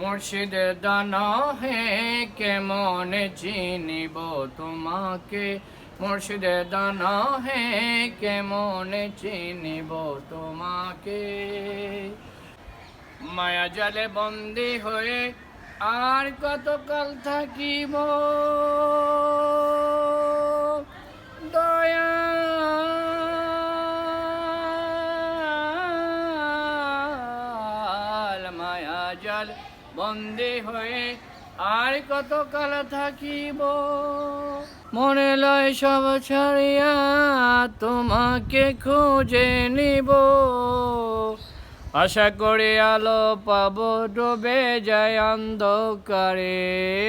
মুর্শিদের দানা হে কেমন চিনিব তোমাকে? মুর্শিদের দানা হে কেমন চিনিব তোমাকে? মায়া জালে বন্দি হয়ে আর কতকাল থাকিব? দয়াল মায়া বন্দি হয়ে আর কতকাল থাকিব? মনে লয় সব ছাড়িয়া তোমাকে খুঁজে নিব। আশা করি আলো পাবো, ডুবে যায় অন্ধকারে।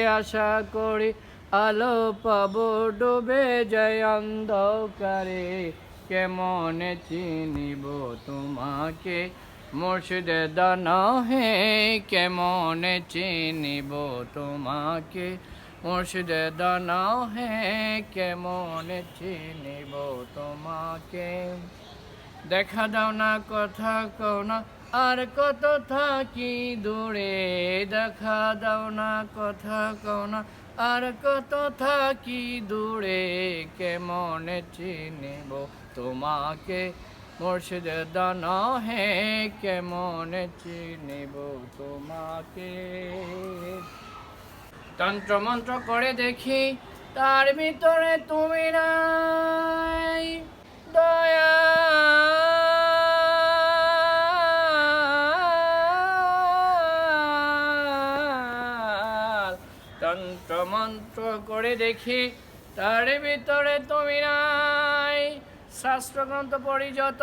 আশা করি আলো পাবো, ডুবে যায় অন্ধকারে। কেমন চিনিব তোমাকে? মুর্শিদে দানা হে কেমন চিনিব তোমাকে? মুর্শিদে দানা হে কেমন চিনিব তোমাকে? দেখা দাও না কথা কও না, আর কত থাকি দূরে? দেখা দাও না কথা কও না, আর কত থাকি দূরে? কেমন চিনিব তোমাকে? মুর্শিদ দানা হে কেমন চিনিব তোমাকে? তন্ত্র মন্ত্র করে দেখি, তার ভিতরে তুমি নাই। দয়াল। তন্ত্র মন্ত্র করে দেখি, তার ভিতরে তুমি নাই। শাস্ত্রগ্রন্থ পড়ি যত,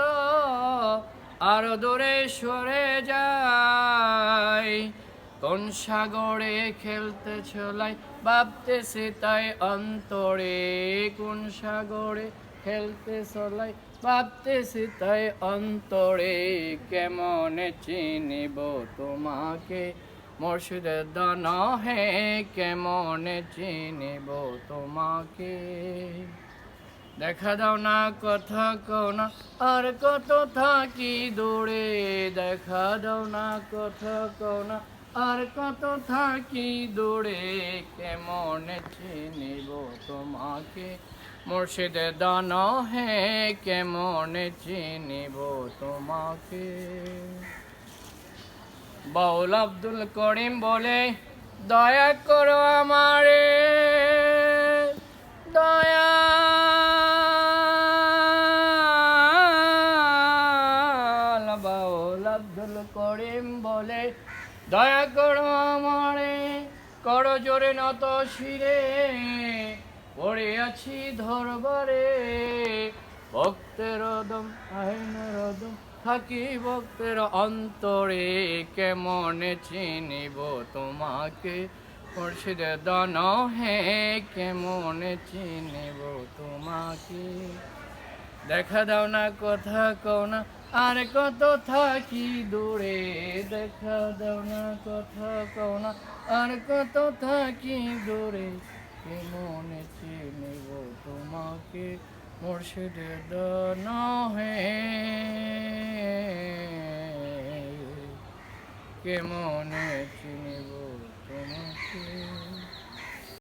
আরও দূরে সরে যায় কোন সাগরে খেলতে ছলাই ভাবতেছে তাই অন্তরে। কোন সাগরে খেলতে চলাই, ভাবতেছি তাই অন্তরে। কেমন চিনিব তোমাকে? মুর্শিদের দানা হে কেমন চিনিব তোমাকে? দেখা দাও না কথা কও না, আর কত থাকি দূরে, দেখা দাও না কথা কও না, আর কত থাকি দূরে, কেমন চিনিব তোমাকে? মুর্শিদে দানা হে, কেমন চিনিব তোমাকে? বাউল আব্দুল করিম বলে, দয়া করো আমারে দয়াল বলে, দয়া করো আমারে, করো জোরে নত শিরে, পড়ে আছি ধরবারে। ভক্তের দম আইনের দম থাকি ভক্তের অন্তরে, কেমন চিনিব তোমাকে? মুর্শিদে দান হে কেমন চিনিব তোমাকে? দেখা দাও না কথা কও না, আর কত থাকি দূরে, দেখা দাও না কথা কও না, আর কত থাকি দূরে কেমন চিনিব তোমাকে, মুর্শিদে দান হে। কেমন চিনিব তোমাকে?